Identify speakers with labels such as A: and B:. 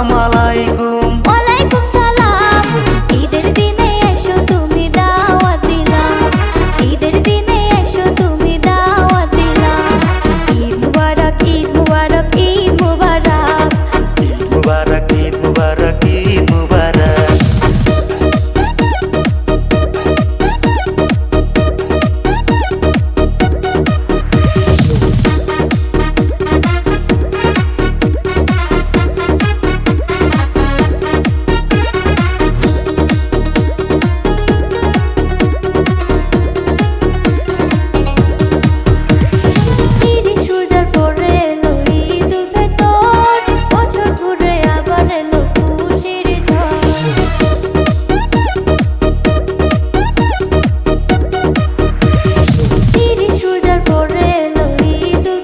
A: Yağmalar